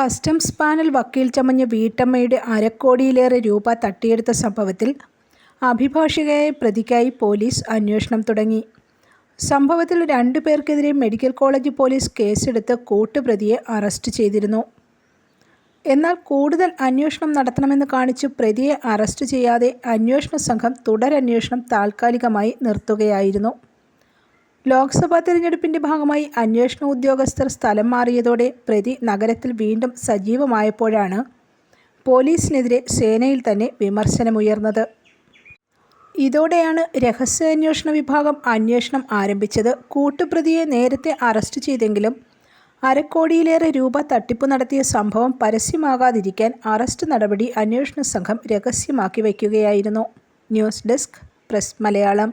Customs panel വക്കീൽ ചമഞ്ഞ വീട്ടമ്മയുടെ അരക്കോടിയിലേറെ രൂപ തട്ടിയെടുത്ത സംഭവത്തിൽ അഭിഭാഷകയായ പ്രതിക്കായി പോലീസ് അന്വേഷണം തുടങ്ങി. സംഭവത്തിൽ രണ്ടു പേർക്കെതിരെ മെഡിക്കൽ കോളേജ് പോലീസ് കേസെടുത്ത് കൂട്ടുപ്രതിയെ അറസ്റ്റ് ചെയ്തിരുന്നു. എന്നാൽ കൂടുതൽ അന്വേഷണം നടത്തണമെന്ന് കാണിച്ച് പ്രതിയെ അറസ്റ്റ് ചെയ്യാതെ അന്വേഷണ സംഘം തുടരന്വേഷണം താൽക്കാലികമായി നിർത്തുകയായിരുന്നു. ലോക്സഭാ തെരഞ്ഞെടുപ്പിന്റെ ഭാഗമായി അന്വേഷണ ഉദ്യോഗസ്ഥർ സ്ഥലം മാറിയതോടെ പ്രതി നഗരത്തിൽ വീണ്ടും സജീവമായപ്പോഴാണ് പോലീസിനെതിരെ സേനയിൽ തന്നെ വിമർശനമുയർന്നത്. ഇതോടെയാണ് രഹസ്യാന്വേഷണ വിഭാഗം അന്വേഷണം ആരംഭിച്ചത്. കൂട്ടുപ്രതിയെ നേരത്തെ അറസ്റ്റ് ചെയ്തെങ്കിലും അരക്കോടിയിലേറെ രൂപ തട്ടിപ്പ് നടത്തിയ സംഭവം പരസ്യമാകാതിരിക്കാൻ അറസ്റ്റ് നടപടി അന്വേഷണ സംഘം രഹസ്യമാക്കി വയ്ക്കുകയായിരുന്നു. News desk press Malayalam